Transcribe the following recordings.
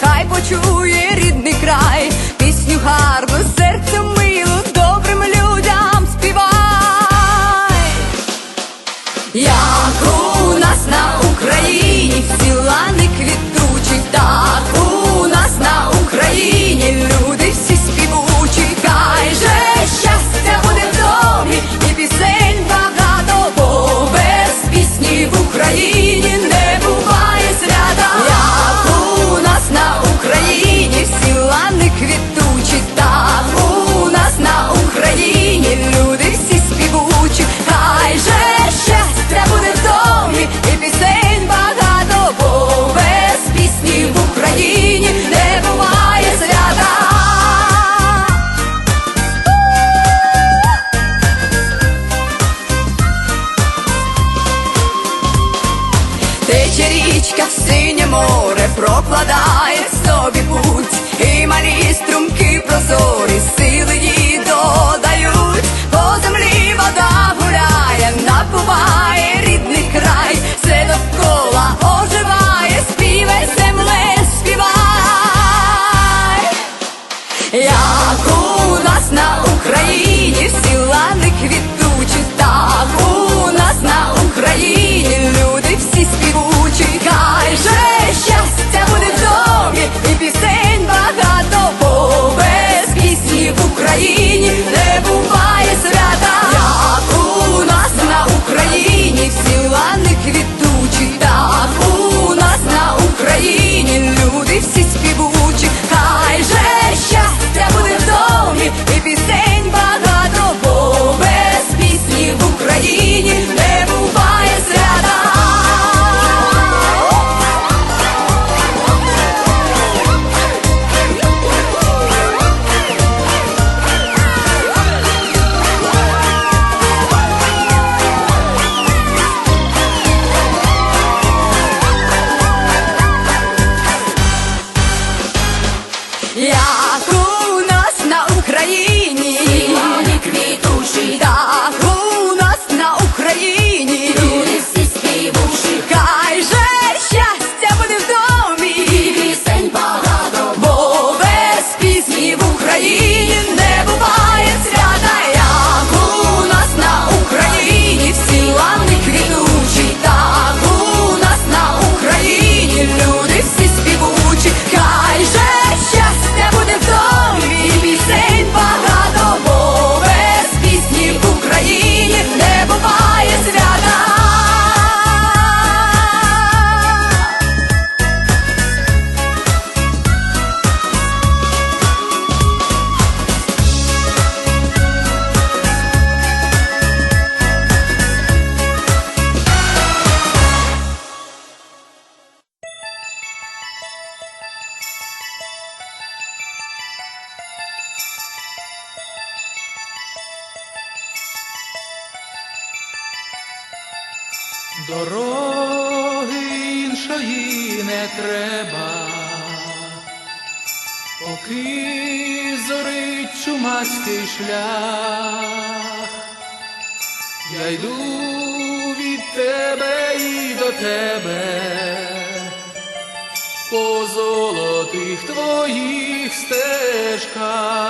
хай почує рідний край, пісню гай. як у нас на Україні всі лани квітучі, так у нас на Україні люди всі співучі, хай же щастя буде в домі і пісень багато, бо без пісні в Україні. християнський шлях, я йду від тебе і до тебе, по золотих твоїх стежках.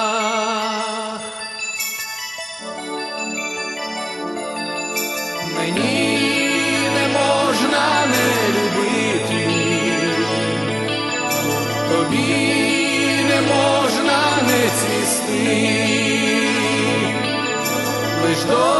Cristo.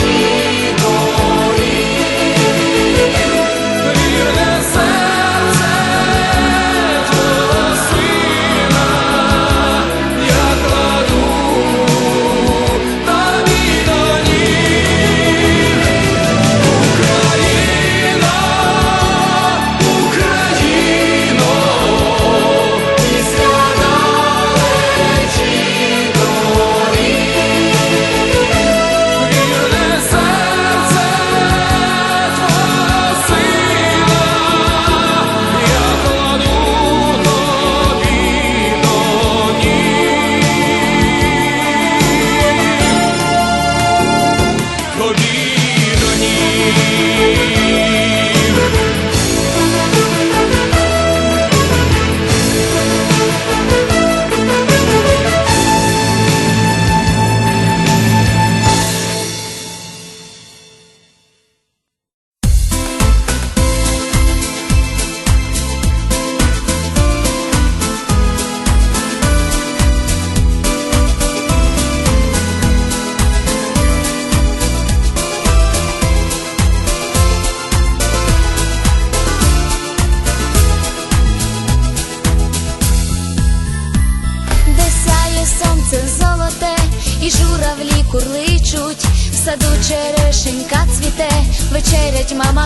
Jesus.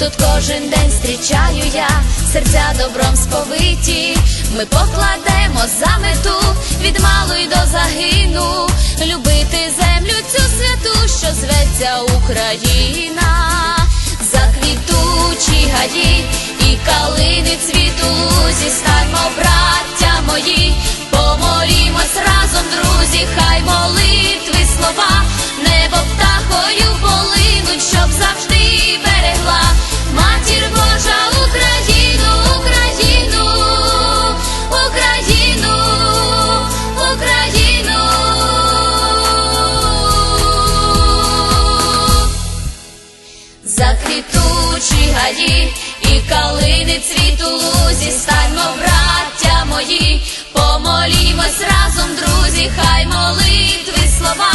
Тут кожен день зустрічаю я, серця добром сповиті. Ми покладемо за мету від малу й до загину, любити землю цю святу, що зветься Україна, заквітучі гаї і калини цвіту лузі, станьмо, браття мої, помолімось разом, друзі, хай молитви слова, небо птахою полинуть, щоб завжди берегла станьмо, браття мої, помолімось разом, друзі, хай молитви слова,